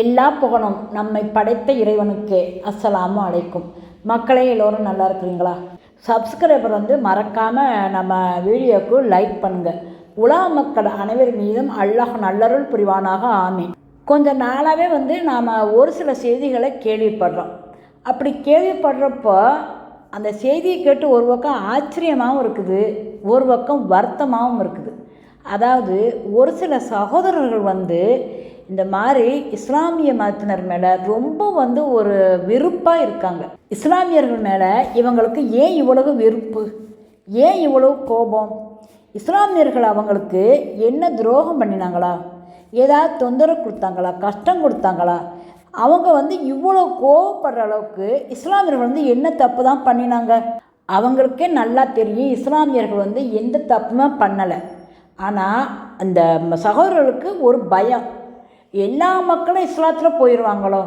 எல்லா புகழும் நம்மை படைத்த இறைவனுக்கே அஸ்ஸலாமு அலைக்கும். மக்களே எல்லோரும் நல்லா இருக்கிறீங்களா? சப்ஸ்கிரைபர் வந்து மறக்காமல் நம்ம வீடியோக்கு லைக் பண்ணுங்கள் உலக மக்கள் அனைவர் மீதும் அல்லாஹ் நல்லருள் புரிவானாக ஆமீன். கொஞ்ச நாளாகவே வந்து நாம் ஒரு சில செய்திகளை கேள்விப்படுறோம். அப்படி கேள்விப்படுறப்போ அந்த செய்தியை கேட்டு ஒரு பக்கம் ஆச்சரியமாகவும் இருக்குது ஒரு பக்கம் வருத்தமாகவும் இருக்குது. அதாவது ஒரு சில சகோதரர்கள் வந்து இந்த மாதிரி இஸ்லாமிய மதத்தினர் மேலே ரொம்ப வந்து ஒரு வெறுப்பாக இருக்காங்க. இஸ்லாமியர்கள் மேலே இவங்களுக்கு ஏன் இவ்வளவு வெறுப்பு? ஏன் இவ்வளவு கோபம்? இஸ்லாமியர்கள் அவங்களுக்கு என்ன துரோகம் பண்ணினாங்களா? ஏதாவது தொந்தரவு கொடுத்தாங்களா? கஷ்டம் கொடுத்தாங்களா? அவங்க வந்து இவ்வளோ கோவப்படுற அளவுக்கு இஸ்லாமியர்கள் வந்து என்ன தப்பு தான் பண்ணினாங்க? அவங்களுக்கே நல்லா தெரியும் இஸ்லாமியர்கள் வந்து எந்த தப்புமே பண்ணலை. ஆனால் அந்த சகோதரர்களுக்கு ஒரு பயம். எல்லா மக்களும் இஸ்லாத்தில் போயிடுவாங்களோ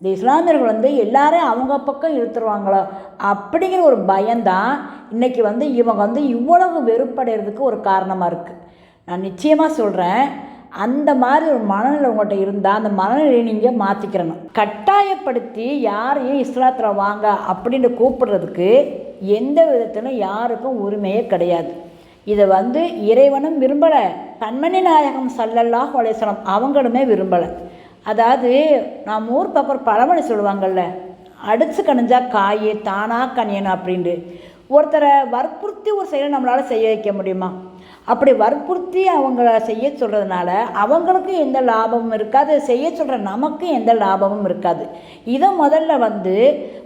இந்த இஸ்லாமியர்கள் வந்து எல்லாரையும் அவங்க பக்கம் இழுத்துருவாங்களோ? அப்படிங்கிற ஒரு பயம்தான் இன்றைக்கி வந்து இவங்க வந்து இவ்வளவு வெறுப்படைகிறதுக்கு ஒரு காரணமாக இருக்குது நான் நிச்சயமாக சொல்கிறேன் அந்த மாதிரி ஒரு மனநிலை உங்கள்கிட்ட இருந்தால் அந்த மனநிலையை நீங்கள் மாற்றிக்கிறணும் கட்டாயப்படுத்தி யாரையும் இஸ்லாத்தில் வாங்க அப்படின்னு கூப்பிடுறதுக்கு எந்த விதத்திலும் யாருக்கும் உரிமையே கிடையாது. இதை வந்து இறைவனும் விரும்பலை. கண்மணி நாயகம் சல்லல்லாஹ் அலேஸ்வரம் அவங்களுமே விரும்பலை. அதாவது நம்ம ஊர் பக்கம் பழமொழி சொல்லுவாங்கள்ல அடித்து கணிஞ்சா காயே தானா கணியணும் அப்படின்ட்டு. ஒருத்தரை வற்புறுத்தி ஒரு செயலை நம்மளால் செய்ய வைக்க முடியுமா? அப்படி வற்புறுத்தி அவங்கள செய்ய சொல்கிறதுனால அவங்களுக்கும் எந்த லாபமும் இருக்காது. செய்ய சொல்கிற நமக்கும் எந்த லாபமும் இருக்காது. இதை முதல்ல வந்து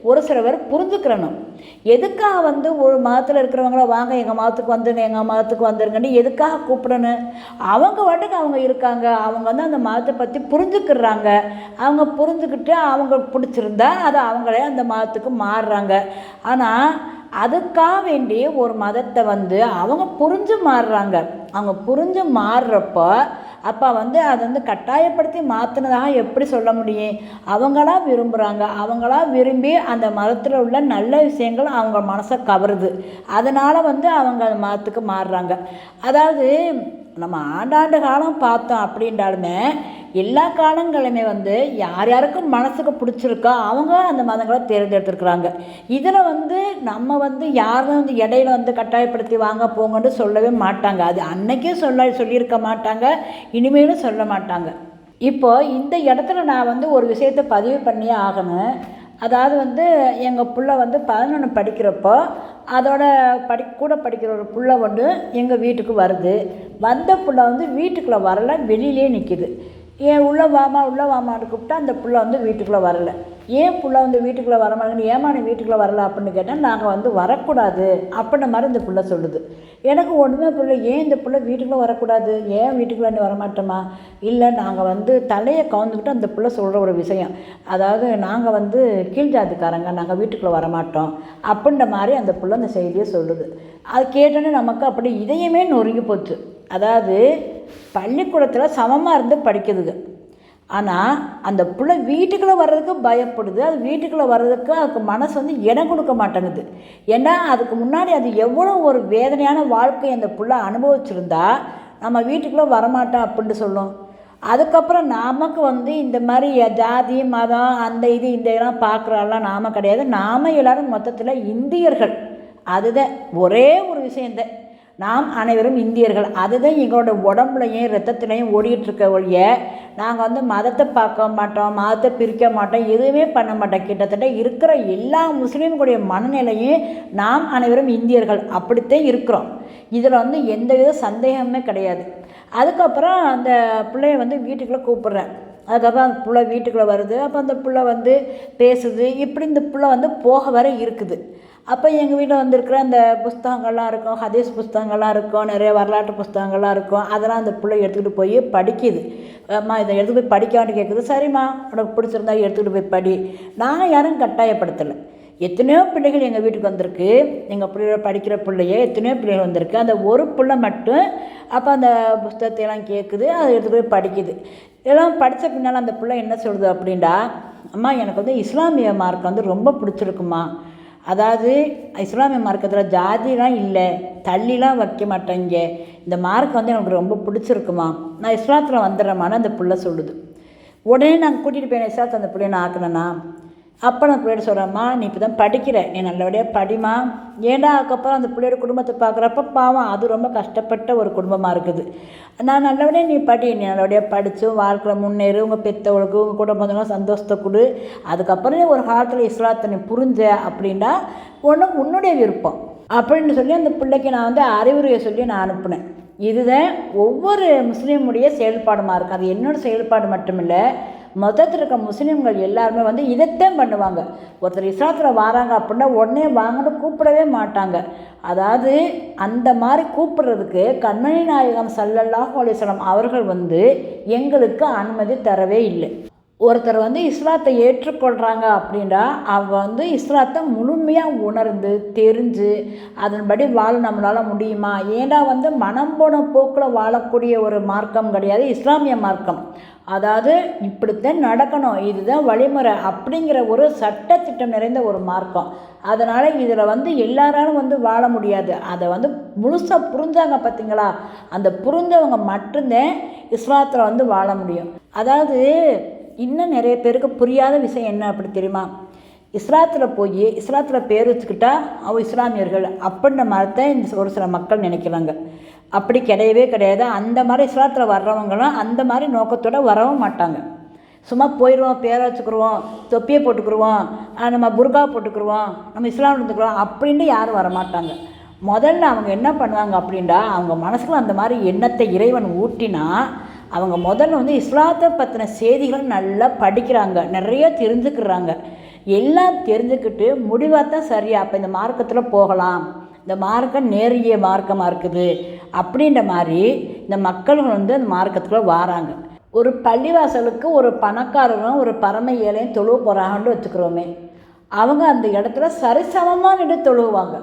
ஒரு சில பேர் புரிஞ்சுக்கிறணும். எதுக்காக வந்து ஒரு மதத்தில் இருக்கிறவங்கள வாங்க எங்கள் மதத்துக்கு வந்துருங்க எங்கள் மதத்துக்கு வந்துருங்கன்னு எதுக்காக கூப்பிடணும்? அவங்க வாட்டுக்கு அவங்க இருக்காங்க. அவங்க வந்து அந்த மதத்தை பற்றி புரிஞ்சுக்கிறாங்க. அவங்க புரிஞ்சுக்கிட்டு அவங்க பிடிச்சிருந்தா அதை அவங்களே அந்த மதத்துக்கு மாறுறாங்க. ஆனால் அதுக்காக வேண்டி ஒரு மதத்தை வந்து அவங்க புரிஞ்சு மாறுறாங்க. அவங்க புரிஞ்சு மாறுறப்போ அப்போ வந்து அதை வந்து கட்டாயப்படுத்தி மாற்றினதாக எப்படி சொல்ல முடியும்? அவங்களா விரும்புகிறாங்க அவங்களா விரும்பி அந்த மதத்தில் உள்ள நல்ல விஷயங்கள் அவங்க மனசை கவருது. அதனால் வந்து அவங்க அந்த மதத்துக்கு மாறுறாங்க. அதாவது நம்ம ஆண்டாண்டு காலம் பார்த்தோம் அப்படின்றாலுமே எல்லா காலங்களுமே வந்து யார் யாருக்கும் மனசுக்கு பிடிச்சிருக்கோ அவங்க அந்த மதங்களை தேர்ந்தெடுத்துருக்குறாங்க. இதில் வந்து நம்ம வந்து யாரும் வந்து இடையில வந்து கட்டாயப்படுத்தி வாங்க போங்கன்னு சொல்லவே மாட்டாங்க. அது அன்னைக்கே சொல்ல சொல்லியிருக்க மாட்டாங்க. இனிமேலும் சொல்ல மாட்டாங்க. இப்போ இந்த இடத்துல நான் வந்து ஒரு விஷயத்தை பதிவு பண்ணியே ஆகணும். அதாவது வந்து எங்கள் பிள்ளை வந்து பதினொன்று படிக்கிறப்போ அதோட படி கூட படிக்கிற ஒரு புள்ள ஒன்று எங்கள் வீட்டுக்கு வருது. வந்த புள்ள வந்து வீட்டுக்குள்ளே வரல வெளியிலே நிற்கிது ஏன் உள்ளே வாமா உள்ளே வாமான்னு கூப்பிட்டா அந்த புள்ள வந்து வீட்டுக்குள்ளே வரல. ஏன் புள்ள வந்து வீட்டுக்குள்ளே வர ஏமா நீ வீட்டுக்குள்ளே வரல அப்படின்னு கேட்டால் நாங்கள் வந்து வரக்கூடாது அப்படின்ன மாதிரி இந்த புள்ள சொல்லுது. எனக்கு ஒன்றுமே புரியல. ஏன் இந்த புள்ள வீட்டுக்குள்ளே வரக்கூடாது? ஏன் வீட்டுக்குள்ளே நீ வரமாட்டோமா இல்லை நாங்கள் வந்து தலையை கவுந்துக்கிட்டு அந்த புள்ள சொல்கிற ஒரு விஷயம். அதாவது நாங்கள் வந்து கீழ் ஜாதிக்காரங்க நாங்கள் வீட்டுக்குள்ளே வரமாட்டோம் அப்படின்ற மாதிரி அந்த புள்ள அந்த செய்தியை சொல்லுது. அது கேட்டோன்னே நமக்கு அப்படி இதயமே நொறுங்கி போச்சு. அதாவது பள்ளிக்கூடத்தில் சமமாக இருந்து படிக்குதுங்க. ஆனால் அந்த பிள்ளை வீட்டுக்குள்ளே வர்றதுக்கு பயப்படுது. அது வீட்டுக்குள்ளே வர்றதுக்கு அதுக்கு மனசு வந்து இடம் கொடுக்க மாட்டேங்குது. ஏன்னா அதுக்கு முன்னாடி அது எவ்வளோ ஒரு வேதனையான வாழ்க்கை அந்த பிள்ளை அனுபவிச்சிருந்தா நம்ம வீட்டுக்குள்ளே வரமாட்டோம் அப்படின்ட்டு சொல்லும். அதுக்கப்புறம் நமக்கு வந்து இந்த மாதிரி ஜாதி மதம் அந்த இது இந்த இதெல்லாம் பார்க்குறாலாம் நாம கிடையாது. நாம் எல்லோரும் மொத்தத்தில் இந்தியர்கள். அதுதான் ஒரே ஒரு விஷயந்தான். நாம் அனைவரும் இந்தியர்கள். அதுதான் எங்களோட உடம்புலையும் ரத்தத்துலையும் ஓடிட்டுருக்க ஒழிய நாங்கள் வந்து மதத்தை பார்க்க மாட்டோம் மதத்தை பிரிக்க மாட்டோம் எதுவுமே பண்ண மாட்டோம். கிட்டத்தட்ட இருக்கிற எல்லா முஸ்லீம்களுடைய மனநிலையும் நாம் அனைவரும் இந்தியர்கள் அப்படித்தான் இருக்கிறோம். இதில் வந்து எந்தவித சந்தேகமே கிடையாது. அதுக்கப்புறம் அந்த பிள்ளைய வந்து வீட்டுக்குள்ளே கூப்பிட்றேன். அதுக்கப்புறம் அந்த புள்ள வீட்டுக்குள்ளே வருது. அப்போ அந்த புள்ள வந்து பேசுது. இப்படி இந்த புள்ள வந்து போக வர இருக்குது. அப்போ எங்கள் வீட்டில் வந்திருக்கிற அந்த புஸ்தகங்கள்லாம் இருக்கும் ஹதீஸ் புஸ்தகங்கள்லாம் இருக்கும் நிறைய வரலாற்று புஸ்தகங்கள்லாம் இருக்கும். அதெல்லாம் அந்த பிள்ளை எடுத்துக்கிட்டு போய் படிக்குது. அம்மா இதை எடுத்து போய் படிக்கான்னு கேட்குது சரிம்மா உனக்கு பிடிச்சிருந்தா எடுத்துக்கிட்டு போய் படி. நான் யாரும் கட்டாயப்படுத்தலை. எத்தனையோ பிள்ளைகள் எங்கள் வீட்டுக்கு வந்திருக்கு. எங்கள் பிள்ளைகளை படிக்கிற பிள்ளைய எத்தனையோ பிள்ளைகள் வந்திருக்கு. அந்த ஒரு பிள்ளை மட்டும் அப்போ அந்த புஸ்தகத்தை எல்லாம் கேட்குது அதை எடுத்துகிட்டு போய் படிக்குது. எல்லாம் படித்த பின்னால் அந்த பிள்ளை என்ன சொல்லுது அப்படின்டா அம்மா எனக்கு வந்து இஸ்லாமிய மார்க் வந்து ரொம்ப பிடிச்சிருக்குமா அதாவது இஸ்லாமிய மார்க்கத்தில் ஜாதிலாம் இல்லை தள்ளிலாம் வைக்க மாட்டேங்க. இந்த மார்க் வந்து எனக்கு ரொம்ப பிடிச்சிருக்குமா? நான் இஸ்லாத்தில் வந்துடுறேமான அந்த பிள்ளை சொல்லுது. உடனே நாங்கள் கூட்டிகிட்டு போய் இஸ்லாத்தை அந்த பிள்ளைய நான் ஆக்கினேன்னா அப்போ நான் பிள்ளைகிட்ட சொல்கிறேம்மா நீ இப்போ தான் படிக்கிற. நீ நல்லபடியாக படிமா ஏன்னா அதுக்கப்புறம் அந்த பிள்ளையோட குடும்பத்தை பார்க்குறப்ப பாவம் அது ரொம்ப கஷ்டப்பட்ட ஒரு குடும்பமாக இருக்குது. நான் நல்லபடியாக நீ படி நீ நல்லபடியாக படித்து வாழ்க்கையில் முன்னேறு உங்கள் பெற்றவங்களுக்கு உங்கள் குடும்பத்துக்கும் சந்தோஷத்தை கொடு. அதுக்கப்புறம் நீ ஒரு காலத்தில் இஸ்லாத்தை நீ புரிஞ்ச அப்படின்னா ஒன்று உன்னுடைய விருப்பம். அப்படின்னு சொல்லி அந்த பிள்ளைக்கு நான் வந்து அறிவுரையை சொல்லி நான் அனுப்புனேன். இதுதான் ஒவ்வொரு முஸ்லீமுடைய செயல்பாடுமாக இருக்குது அது என்னோட செயல்பாடு மட்டுமில்லை மொத்தத்தில் இருக்க முஸ்லீம்கள் எல்லாருமே வந்து இதைத்தான் பண்ணுவாங்க. ஒருத்தர் இஸ்லாத்தில் வராங்க அப்படின்னா உடனே வாங்கன்னு கூப்பிடவே மாட்டாங்க. அதாவது அந்த மாதிரி கூப்பிடுறதுக்கு கண்மணி நாயகம் சல்லல்லாஹ் அலிஸ்லாம் அவர்கள் வந்து எங்களுக்கு அனுமதி தரவே இல்லை. ஒருத்தர் வந்து இஸ்லாத்தை ஏற்றுக்கொள்கிறாங்க அப்படின்னா அவங்க வந்து இஸ்லாத்தை முழுமையாக உணர்ந்து தெரிஞ்சு அதன்படி வாழ நம்மளால் முடியுமா? ஏன்னா வந்து மனம் போன போக்கில் வாழக்கூடிய ஒரு மார்க்கம் கிடையாது இஸ்லாமிய மார்க்கம். அதாவது இப்படித்தான் நடக்கணும் இதுதான் வழிமுறை அப்படிங்கிற ஒரு சட்டத்திட்டம் நிறைந்த ஒரு மார்க்கம். அதனால் இதில் வந்து எல்லாராலும் வந்து வாழ முடியாது. அதை வந்து முழுசாக புரிஞ்சாங்க பார்த்தீங்களா அந்த புரிஞ்சவங்க மட்டும்தான் இஸ்லாத்தில் வந்து வாழ முடியும். அதாவது இன்னும் நிறைய பேருக்கு புரியாத விஷயம் என்ன அப்படி தெரியுமா? இஸ்லாத்தில் போய் இஸ்லாத்தில் பேர் வச்சுக்கிட்டா அவ இஸ்லாமியர்கள் அப்படின்ற மாதிரி தான் இந்த ஒரு சில மக்கள் நினைக்கிறாங்க. அப்படி கிடையவே கிடையாது. அந்த மாதிரி இஸ்லாத்தில் வர்றவங்களும் அந்த மாதிரி நோக்கத்தோடு வரவும் மாட்டாங்க. சும்மா போயிடுவோம் பேரை வச்சுக்கிடுவோம் தொப்பியை போட்டுக்கிருவோம் நம்ம புர்கா போட்டுக்கிருவோம் நம்ம இஸ்லாம் இருந்துக்கிறோம் அப்படின்ட்டு யாரும் வரமாட்டாங்க. முதல்ல அவங்க என்ன பண்ணுவாங்க அப்படின்டா அவங்க மனசுக்குள்ள அந்த மாதிரி எண்ணத்தை இறைவன் ஊட்டினா அவங்க முதல்ல வந்து இஸ்லாத்தை பற்றின செய்திகள் நல்லா படிக்கிறாங்க. நிறைய தெரிஞ்சுக்கிறாங்க. எல்லாம் தெரிஞ்சுக்கிட்டு முடிவாக தான் சரியா அப்போ இந்த மார்க்கத்தில் போகலாம். இந்த மார்க்கம் நேரிய மார்க்கமாக இருக்குது. அப்படின்ற மாதிரி இந்த மக்கள்கள் வந்து அந்த மார்க்கத்துக்குள்ளே வாராங்க. ஒரு பள்ளிவாசலுக்கு ஒரு பணக்காரரும் ஒரு பரம ஏழையும் தொழுவ போகிறாங்கன்னு வச்சுக்கிறோமே. அவங்க அந்த இடத்துல சரிசமமாக நின்று தொழுவாங்க.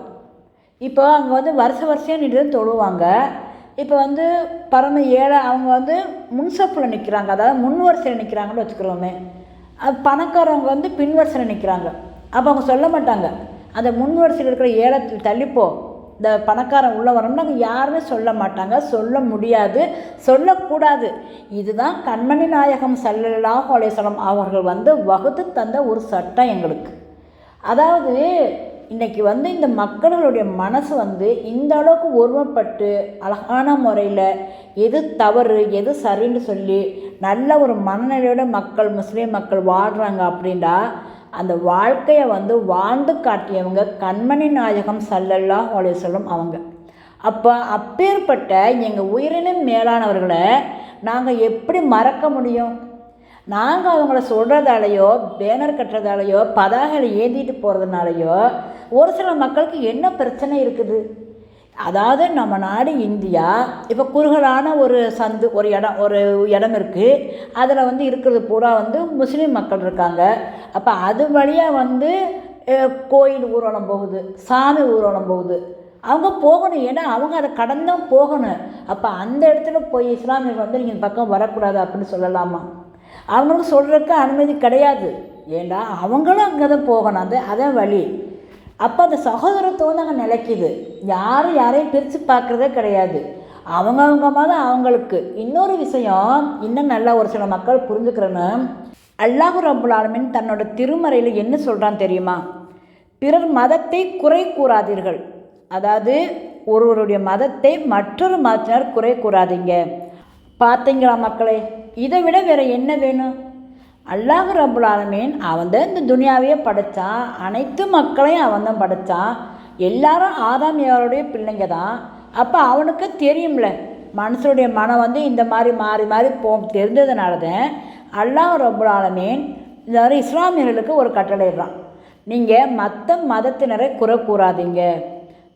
இப்போ அங்கே வந்து வருஷ வருஷம் நின்று தொழுவாங்க. இப்போ வந்து பரம ஏழை அவங்க வந்து முன்சப்பில் நிற்கிறாங்க அதாவது முன் வரிசையில் நிற்கிறாங்கன்னு வச்சுக்கிறோமே பணக்காரவங்க வந்து பின் வரிசையில் நிற்கிறாங்க அப்போ அவங்க சொல்ல மாட்டாங்க. அந்த முன் வரிசையில் இருக்கிற ஏலத்தில் தள்ளிப்போ. இந்த பணக்காரன் உள்ளே வரணும்னு அவங்க யாருமே சொல்ல மாட்டாங்க. சொல்ல முடியாது. சொல்லக்கூடாது. இதுதான் கண்மணி நாயகம் சல்லல்லாஹு அலையம் அவர்கள் வந்து வகுத்து தந்த ஒரு சட்டம் எங்களுக்கு. அதாவது இன்றைக்கி வந்து இந்த மக்களுடைய மனசு வந்து இந்த அளவுக்கு ஒருமைப்பட்டு அழகான முறையில் எது தவறு எது சரின்னு சொல்லி நல்ல ஒரு மனநிலையோட மக்கள் முஸ்லீம் மக்கள் வாழ்கிறாங்க அப்படின்னா அந்த வாழ்க்கையை வந்து வாழ்ந்து காட்டியவங்க கண்மணி நாயகம் சல்லல்லா சொல்லும் அவங்க. அப்போ அப்பேற்பட்ட எங்கள் உயிரினும் மேலானவர்களை நாங்கள் எப்படி மறக்க முடியும்? நாங்கள் அவங்கள சொல்கிறதாலேயோ பேனர் கட்டுறதாலேயோ பதாகையில் ஏந்திட்டு போகிறதுனாலையோ ஒரு சில மக்களுக்கு என்ன பிரச்சனை இருக்குது? அதாவது நம்ம நாடு இந்தியா இப்போ குறுகலான ஒரு சந்து ஒரு இடம் ஒரு இடம் இருக்குது அதில் வந்து இருக்கிறது பூரா வந்து முஸ்லீம் மக்கள் இருக்காங்க. அப்போ அது வழியாக வந்து கோயில் ஊர்வலம் போகுது சாமி ஊர்வலம் போகுது. அவங்க போகணும். ஏன்னா அவங்க அதை கடந்தும் போகணும். அப்போ அந்த இடத்துல போய் இஸ்லாமியர் வந்து நீங்கள் பக்கம் வரக்கூடாது அப்படின்னு சொல்லலாமா? அவங்களுக்கு சொல்கிறதுக்கு அனுமதி கிடையாது. ஏண்டா? அவங்களும் அங்கே தான் போகணும். அது அதான் வழி. அப்போ அந்த சகோதரத்துவம் அங்கே நிலைக்குது. யாரும் யாரையும் பிரித்து பார்க்குறதே கிடையாது. அவங்கவுங்க மாதிரி அவங்களுக்கு. இன்னொரு விஷயம் இன்னும் நல்லா ஒரு சில மக்கள் புரிஞ்சுக்கிறேன்னு அல்லாஹு ரபுல்லாலமின் தன்னோட திருமறையில் என்ன சொல்கிறான் தெரியுமா? பிறர் மதத்தை குறை கூறாதீர்கள். அதாவது ஒருவருடைய மதத்தை மற்றொரு மதத்தினர் குறை கூறாதீங்க. பார்த்தீங்களா மக்களே? இதை விட வேறு என்ன வேணும்? அல்லாஹ் ரபுல் ஆலமீன் அவன் தான் இந்த துனியாவையே படைத்தான் அனைத்து மக்களையும் அவன் தான் படைத்தான் எல்லாரும் ஆதாம் யாருடைய பிள்ளைங்க தான். அப்போ அவனுக்கு தெரியும்ல மனுஷனுடைய மனம் வந்து இந்த மாதிரி மாறி மாறி போ தெரிஞ்சதுனால தான் அல்லாஹ் ரபுல் ஆலமீன் மாதிரி இஸ்லாமியர்களுக்கு ஒரு கட்டளையிடுறான். நீங்கள் மற்ற மதத்தினரை குறை கூறாதீங்க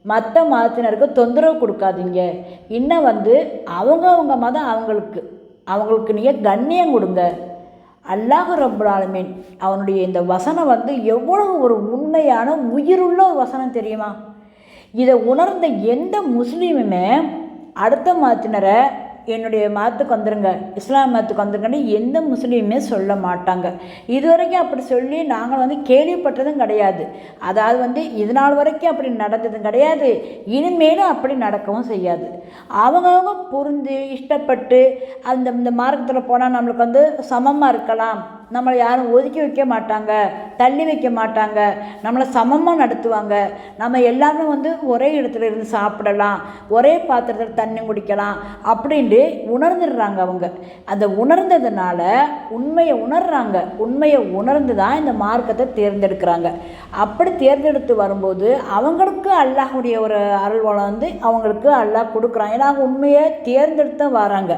மற்ற மதத்தினருக்கு தொந்தரவு கொடுக்காதீங்க. இன்னும் வந்து அவங்கவுங்க மதம் அவங்களுக்கு. அவங்களுக்கு நீங்கள் கண்ணியம் கொடுங்க. அல்லாஹ் ரபுல் அவனுடைய இந்த வசனம் வந்து எவ்வளவு ஒரு உண்மையான உயிருள்ள ஒரு வசனம் தெரியுமா? இதை உணர்ந்த எந்த முஸ்லீமுமே அடுத்த மதத்தினரை என்னுடைய மதத்துக்கு வந்துருங்க இஸ்லாம் மதத்துக்கு வந்துருங்கன்னு எந்த முஸ்லீமே சொல்ல மாட்டாங்க. இது வரைக்கும் அப்படி சொல்லி நாங்கள் வந்து கேள்விப்பட்டதும் கிடையாது. அதாவது வந்து இது நாள் வரைக்கும் அப்படி நடந்ததும் கிடையாது. இனிமேலும் அப்படி நடக்கவும் செய்யாது. அவங்கவுங்க புரிந்து இஷ்டப்பட்டு அந்த இந்த மார்க்கத்தில் போனால் நம்மளுக்கு வந்து சமமாக இருக்கலாம். நம்மளை யாரும் ஒதுக்கி வைக்க மாட்டாங்க தள்ளி வைக்க மாட்டாங்க நம்மளை சமமாக நடத்துவாங்க. நம்ம எல்லாமே வந்து ஒரே இடத்துல இருந்து சாப்பிடலாம் ஒரே பாத்திரத்தில் தண்ணி குடிக்கலாம் அப்படின்ட்டு உணர்ந்துடுறாங்க அவங்க. அந்த உணர்ந்ததுனால உண்மையை உணர்றாங்க. உண்மையை உணர்ந்து தான் இந்த மார்க்கத்தை தேர்ந்தெடுக்கிறாங்க. அப்படி தேர்ந்தெடுத்து வரும்போது அவங்களுக்கு அல்லாஹுடைய ஒரு அருள்வளம் வந்து அவங்களுக்கு அல்லாஹ் கொடுக்குறான். ஏன்னா அவங்க உண்மையை தேர்ந்தெடுத்து வராங்க.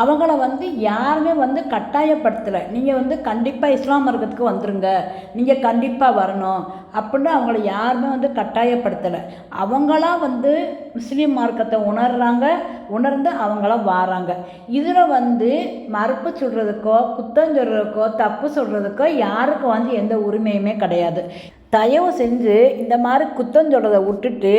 அவங்கள வந்து யாருமே வந்து கட்டாயப்படுத்தலை. நீங்கள் வந்து கண்டிப்பாக இஸ்லாம் மார்க்கத்துக்கு வந்துருங்க. நீங்கள் கண்டிப்பாக வரணும் அப்படின்னு அவங்கள யாருமே வந்து கட்டாயப்படுத்தலை. அவங்களா வந்து முஸ்லீம் மார்க்கத்தை உணர்கிறாங்க உணர்ந்து அவங்களாம் வாராங்க. இதில் வந்து மறுப்பு சொல்கிறதுக்கோ குத்தம் சொல்கிறதுக்கோ தப்பு சொல்கிறதுக்கோ யாருக்கும் வந்து எந்த உரிமையுமே கிடையாது. தயவு செஞ்சு இந்த மாதிரி குத்தம் சொல்கிறத விட்டுட்டு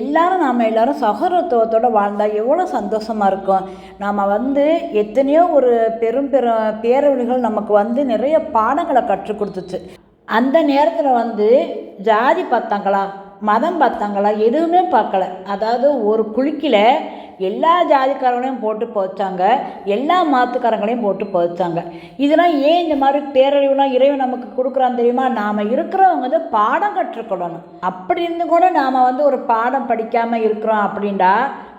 எல்லாரும் நாம் எல்லாரும் சகோதரத்துவத்தோடு வாழ்ந்தால் எவ்வளோ சந்தோஷமாக இருக்கும். நாம் வந்து எத்தனையோ ஒரு பெரும் பெரும் பேரவழிகள் நமக்கு வந்து நிறைய பாடங்களை கற்றுக் கொடுத்துச்சு. அந்த நேரத்தில் வந்து ஜாதி பார்த்தாங்களா மதம் பார்த்தாங்களா எதுவுமே பார்க்கல. அதாவது ஒரு குலுக்கில் எல்லா ஜாதிக்காரங்களையும் போட்டு புதைச்சாங்க எல்லா மாத்துக்காரங்களையும் போட்டு புதைச்சாங்க இதெல்லாம் ஏன் இந்த மாதிரி பேரழிவுலாம் இறைவன் நமக்கு கொடுக்குறான் தெரியுமா? நாம் இருக்கிறவங்க வந்து பாடம் கற்றுக்கொள்ளணும். அப்படி இருந்து கூட நாம் வந்து ஒரு பாடம் படிக்காமல் இருக்கிறோம் அப்படின்டா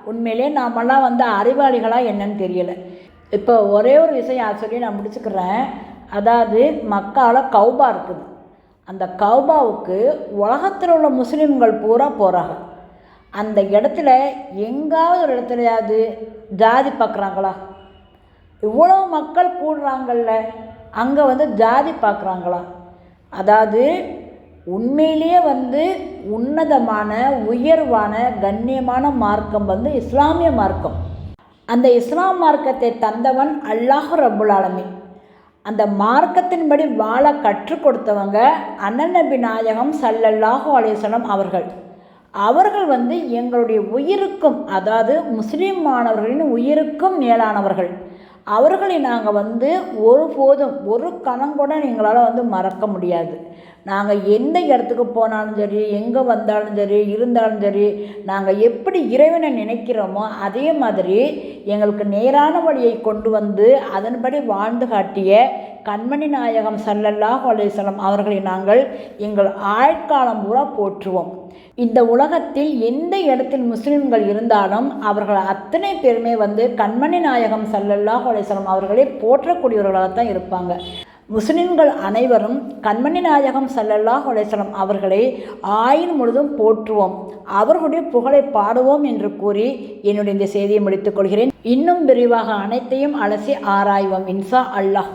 உண்மையிலே நாமெல்லாம் வந்து அறிவாளிகளாக என்னன்னு தெரியலை. இப்போ ஒரே ஒரு விஷயம் சொல்லி நான் முடிச்சுக்கிறேன். அதாவது மக்கால கௌபா இருக்குது. அந்த கௌபாவுக்கு உலகத்தில் உள்ள முஸ்லீம்கள் பூரா போகிறாங்க அந்த இடத்துல எங்காவது ஒரு இடத்துலையாவது ஜாதி பார்க்குறாங்களா? இவ்வளோ மக்கள் கூடுறாங்கல்ல அங்கே வந்து ஜாதி பார்க்குறாங்களா? அதாவது உண்மையிலேயே வந்து உன்னதமான உயர்வான கண்ணியமான மார்க்கம் வந்து இஸ்லாமிய மார்க்கம். அந்த இஸ்லாம் மார்க்கத்தை தந்தவன் அல்லாஹ் ரபுல் ஆலமீன். அந்த மார்க்கத்தின்படி வாழ கற்றுக் கொடுத்தவங்க அண்ணநபி நாயகம் சல்லல்லாஹு அலையம் அவர்கள். அவர்கள் வந்து எங்களுடைய உயிருக்கும் அதாவது முஸ்லீம் மாணவர்களின் உயிருக்கும் மேலானவர்கள். அவர்களை நாங்கள் வந்து ஒருபோதும் ஒரு கணம் கூட எங்களால் வந்து மறக்க முடியாது. நாங்கள் எந்த இடத்துக்கு போனாலும் சரி எங்கே வந்தாலும் சரி இருந்தாலும் சரி நாங்கள் எப்படி இறைவனை நினைக்கிறோமோ அதே மாதிரி எங்களுக்கு நேரான வழியை கொண்டு வந்து அதன்படி வாழ்ந்து காட்டிய கண்மணி நாயகம் சல்லல்லாஹ் அலேசலம் அவர்களை நாங்கள் எங்கள் ஆழ்காலம் பூரா போற்றுவோம். இந்த உலகத்தில் எந்த இடத்தில் முஸ்லிம்கள் இருந்தாலும் அவர்கள் அத்தனை பேருமே வந்து கண்மணி நாயகம் சல்லல்லாஹ் அலையம் அவர்களை போற்றக்கூடியவர்களாகத்தான் இருப்பாங்க. முஸ்லிம்கள் அனைவரும் கண்மணி நாயகம் சல்லல்லாஹ் அலேசலம் அவர்களை ஆயின் முழுதும் போற்றுவோம். அவர்களுடைய புகழை பாடுவோம் என்று கூறி என்னுடைய இந்த செய்தியை முடித்துக் கொள்கிறேன். இன்னும் விரிவாக அனைத்தையும் அலசி ஆராய்வோம். இன்சா அல்லாஹ்.